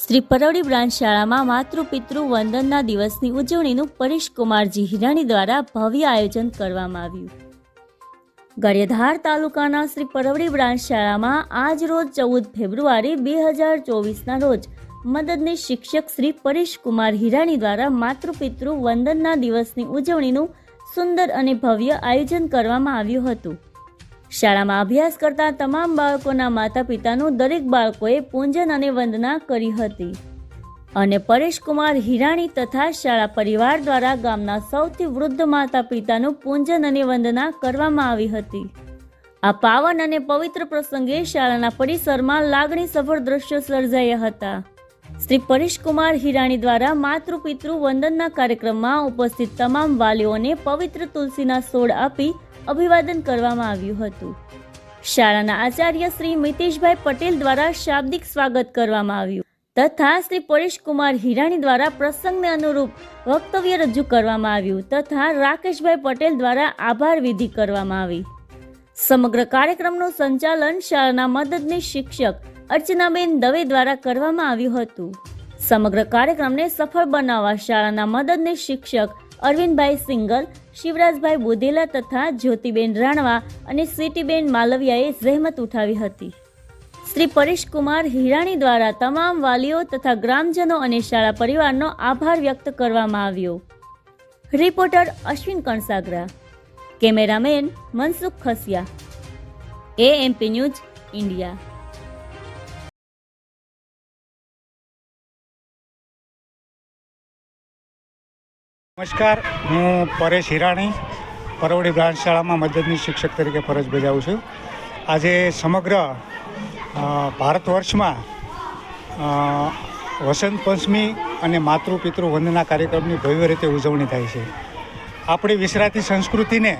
શ્રી પરવડી બ્રાન્ચ શાળામાં માતૃપિતૃ વંદનના દિવસની ઉજવણીનું પરેશ કુમારજી હિરાણી દ્વારા ભવ્ય આયોજન કરવામાં આવ્યું. ગારિયાધાર તાલુકાના શ્રી પરવડી બ્રાન્ચ શાળામાં આજ રોજ ચૌદ ફેબ્રુઆરી બે હજાર ચોવીસના રોજ મદદનીશ શિક્ષક શ્રી પરેશ કુમાર હિરાણી દ્વારા માતૃપિતૃ વંદનના દિવસની ઉજવણીનું સુંદર અને ભવ્ય આયોજન કરવામાં આવ્યું હતું. શાળામાં અભ્યાસ કરતા તમામ બાળકોના માતા પિતાનું દરેક બાળકોએ પૂંજન અને વંદના કરી હતી. અને પરેશકુમાર હિરાણી તથા શાળા પરિવાર દ્વારા ગામના સૌથી વૃદ્ધ માતા પિતાનું પૂંજન અને વંદના કરવામાં આવી હતી. આ પાવન અને પવિત્ર પ્રસંગે શાળાના પરિસરમાં લાગણી સફળ દ્રશ્યો સર્જાયા હતા. શ્રી પરેશકુમાર હિરાણી દ્વારા માતૃ પિતૃ વંદનના કાર્યક્રમમાં ઉપસ્થિત તમામ વાલીઓને પવિત્ર તુલસીના છોડ આપી અભિવાદન કરવામાં આવ્યું હતું. શાળાના આચાર્ય શ્રી મિતેશભાઈ પટેલ દ્વારા શાબ્દિક સ્વાગત કરવામાં આવ્યું. તથા શ્રી પરેશકુમાર હિરાણી દ્વારા પ્રસંગને અનુરૂપ વક્તવ્ય રજૂ કરવામાં આવ્યું તથા રાકેશભાઈ પટેલ દ્વારા આભાર વિધિ કરવામાં આવી. સમગ્ર કાર્યક્રમનું સંચાલન શાળાના મદદનીશ શિક્ષક અર્ચનાબેન દવે દ્વારા કરવામાં આવ્યું હતું. સમગ્ર કાર્યક્રમને સફળ બનાવવા શાળાના મદદનીશ શિક્ષક અરવિંદભાઈ સિંગલ, શિવરાજભાઈ બોધેલા તથા જ્યોતિબેન રાણવા અને સ્વીટીબેન માલવિયાએ જહેમત ઉઠાવી હતી. શ્રી પરેશકુમાર હિરાણી દ્વારા તમામ વાલીઓ તથા ગ્રામજનો અને શાળા પરિવારનો આભાર વ્યક્ત કરવામાં આવ્યો. Reporter Ashwin Kansagara. Cameraman Mansukh Khasiya. A MP news, India. નમસ્કાર, હું પરેશ હિરાણી, પરવડી બ્રાન્ચ શાળામાં મદદની શિક્ષક તરીકે ફરજ બજાવું છું. આજે સમગ્ર ભારત વર્ષમાં વસંત પંચમી અને માતૃ પિતૃ વંદના કાર્યક્રમની ભવ્ય રીતે ઉજવણી થાય છે. આપણી વિસરાતી સંસ્કૃતિને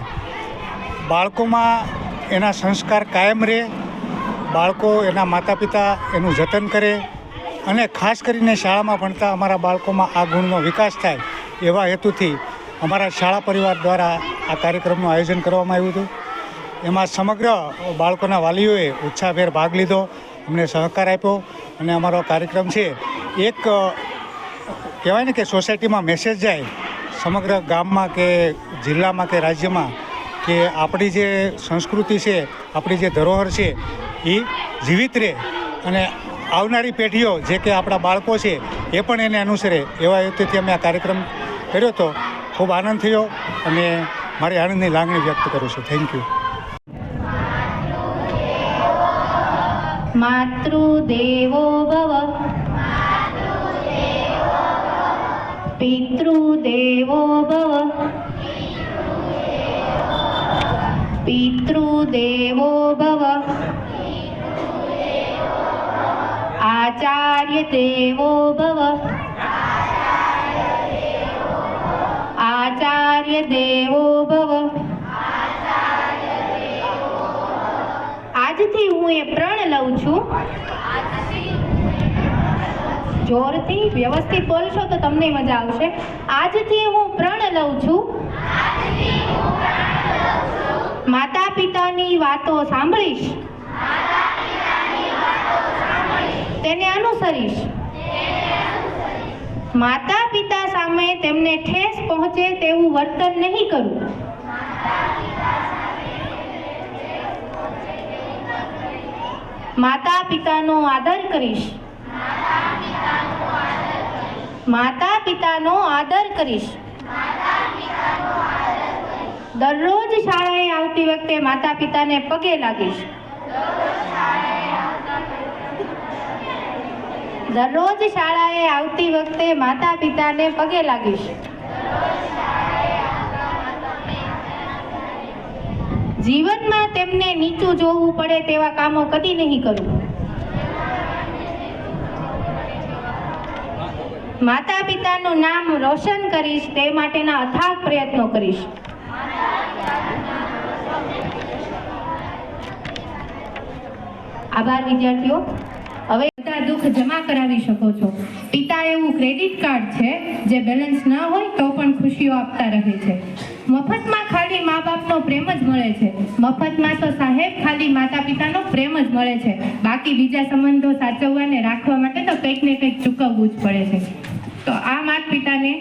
બાળકોમાં એના સંસ્કાર કાયમ રહે, બાળકો એના માતા પિતા એનું જતન કરે અને ખાસ કરીને શાળામાં ભણતા અમારા બાળકોમાં આ ગુણનો વિકાસ થાય એવા હેતુથી અમારા શાળા પરિવાર દ્વારા આ કાર્યક્રમનું આયોજન કરવામાં આવ્યું હતું. એમાં સમગ્ર બાળકોના વાલીઓએ ઉત્સાહભેર ભાગ લીધો, અમને સહકાર આપ્યો અને અમારો કાર્યક્રમ છે એક કહેવાય ને કે સોસાયટીમાં મેસેજ જાય સમગ્ર ગામમાં કે જિલ્લામાં કે રાજ્યમાં કે આપણી જે સંસ્કૃતિ છે, આપણી જે ધરોહર છે, એ જીવિત રહે અને આવનારી પેઢીઓ જે કે આપણા બાળકો છે, એ પણ એને અનુસરે એવા હેતુથી અમે આ કાર્યક્રમ કર્યો હતો ખૂબ આનંદ થયો અને મારી આનંદની લાગણી વ્યક્ત કરું છું. થેન્ક યુ માતૃદેવો ભવ. પિતૃદેવો ભવ. પિતૃદેવો ભવ. આચાર્ય દેવો ભવ. આચાર્ય દેવો ભવ આજથી હું એ પ્રણ લઉં છું. જોરથી વ્યવસ્થિત બોલશો તો તમને મજા આવશે. આજથી હું પ્રણ લઉં છું. માતા પિતાની વાતો સાંભળીશ. તેને અનુસરીશ. માતા પિતા સામે તેમને ઠેસ પહોંચે તેવું વર્તન નહીં કરું. માતા પિતાનો આદર કરીશ. માતા પિતાનો આદર કરીશ. દરરોજ શાળાએ આવતી વખતે માતા પિતાને પગે લાગીશ. દરરોજ શાળાએ આવતી વખતે માતા પિતાને પગે લાગીશ. જીવનમાં તેમને નીચું જોવું પડે તેવા કામો કદી નહીં કરું. માતા પિતાનું નામ રોશન કરીશ, તે માટેના અથાગ પ્રયત્નો કરીશ. આભાર, વિદ્યાર્થીઓ. દુઃખ જમા કરાવી શકો છો. પિતા એવું ક્રેડિટ કાર્ડ છે, જે બેલેન્સ ન હોય તો પણ ખુશીઓ આપતા રહે છે. મફતમાં ખાલી મા બાપનો પ્રેમ જ મળે છે. મફતમાં તો સાહેબ ખાલી માતા પિતાનો પ્રેમ જ મળે છે. બાકી બીજા સંબંધો સાચવવા ને રાખવા માટે તો કંઈક ને કંઈક ચૂકવવું જ પડે છે. તો આ માતા પિતાને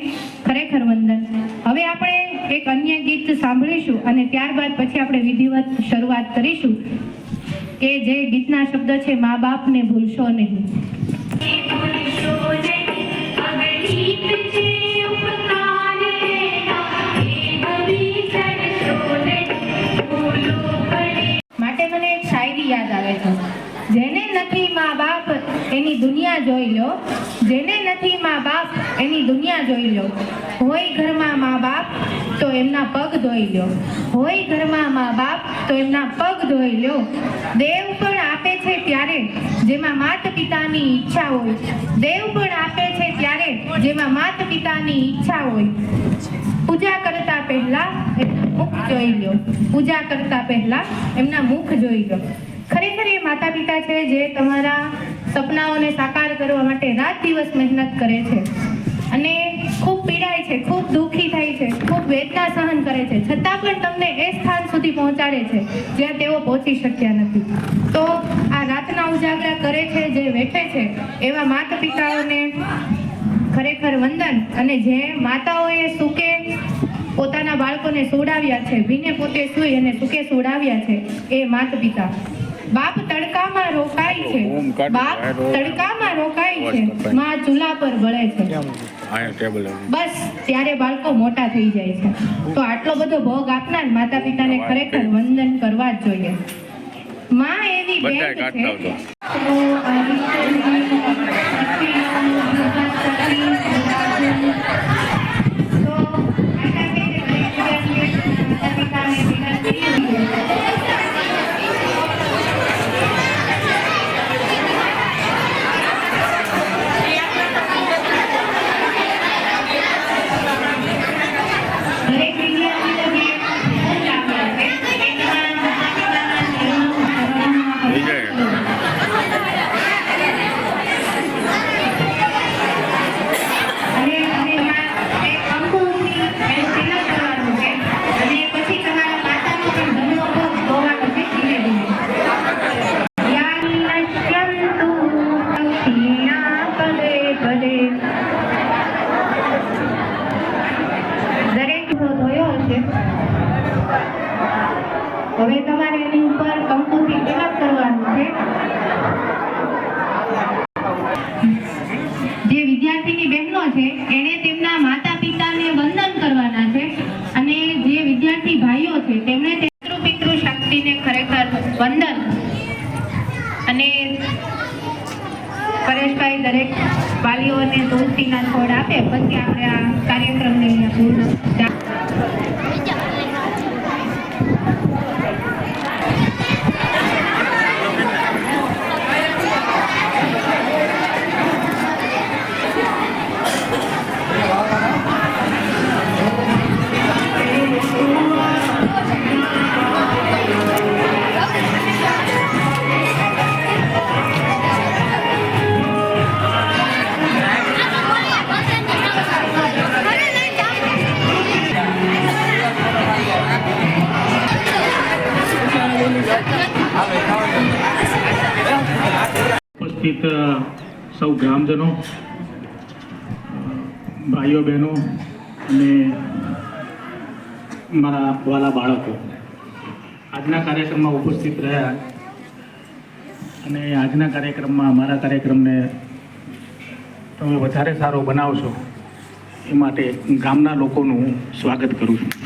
ખરેખર વંદન. હવે આપણે એક અન્ય ગીત સાંભળીશું અને ત્યારબાદ પછી આપણે વિધિવત શરૂઆત કરીશું. કે જે ગીતના શબ્દ છે, મા બાપને ભૂલશો નહીં. માટે મને એક શાયરી યાદ આવે છે. જેને નથી મા બાપ એની દુનિયા જોઈ લો. જેને નથી મા બાપ, એની દુનિયા જોઈ લો. હોય ઘરમાં મા બાપ, તો એમના પગ ધોઈ લો. હોય ઘરમાં મા બાપ, તો એમના પગ ધોઈ લો. દેવ પણ આપે છે ત્યારે જેમાં માત પિતાની ઈચ્છા હોય. દેવ પણ આપે છે ત્યારે જેમાં માત પિતાની ઈચ્છા હોય. પૂજા કરતા પહેલા એમના મુખ જોઈ લો. પૂજા કરતા પહેલા એમના મુખ જોઈ લો. ખરેખર એ માતા પિતા છે જે તમારા સપનાઓને સાકાર કરવા માટે રાત દિવસ મહેનત કરે છે. અને ખૂબ પીડાય છે, ખૂબ દુઃખી થાય છે, ખૂબ વેદના સહન કરે છે. છતાં પણ તમને એ સ્થાન સુધી પહોંચાડે છે, જ્યાં તેઓ પહોંચી શક્યા નથી. તો આ રાતના ઉજાગરા કરે છે, જે વેઠે છે, એવા માતા પિતાઓને ખરેખર વંદન અને જે માતાઓએ સુકે પોતાના બાળકોને સોડાવ્યા છે, ભીને પોતે સુઈ અને સુકે સોડાવ્યા છે, એ માત પિતા બાપ તડકામાં રોકાય છે. બાપ તડકામાં રોકાય છે. માં ચૂલા પર બળે છે. બસ ત્યારે બાળકો મોટા થઈ જાય છે. તો આટલો બધો ભોગ આપનાર માતા પિતાને ખરેખર વંદન કરવા જ જોઈએ. માં એવી બેન છે. Thank દરેક વિદ્યાર્થીઓને ખૂબ લાભ મળશે. એ તમારા માતા પિતાના નિયમોનું થઈ જાય અને અને ત્યાં એક અંકુરથી એને તિલક કરવાનું છે અને પછી તમારા માતાનો પણ ધનનો ભોગ ધોવાનો છે ધીરે ધીરે યાની નશ્યંતુ પક્ષિણા પદે દરેક થયો હશે. હવે તમારે એની ઉપર કંકુથી તિલક કરવાનું છે. જે વિદ્યાર્થીની બહેનો છે, એણે તેમના માતા પિતાને વંદન કરવાના છે અને જે વિદ્યાર્થી ભાઈઓ છે, તેમણે પિતૃ પિતૃ શક્તિને ખરેખર વંદન અને પરેશભાઈ દરેક વાલીઓને દોસ્તીના છોડ આપે પછી આપણે આ ઉપસ્થિત સૌ ગ્રામજનો ભાઈઓ બહેનો અને મારા વાલા બાળકો, આજના કાર્યક્રમમાં ઉપસ્થિત રહ્યા અને આજના કાર્યક્રમમાં મારા કાર્યક્રમને તમે વધારે સારો બનાવશો એ માટે ગામના લોકોનું સ્વાગત કરું છું.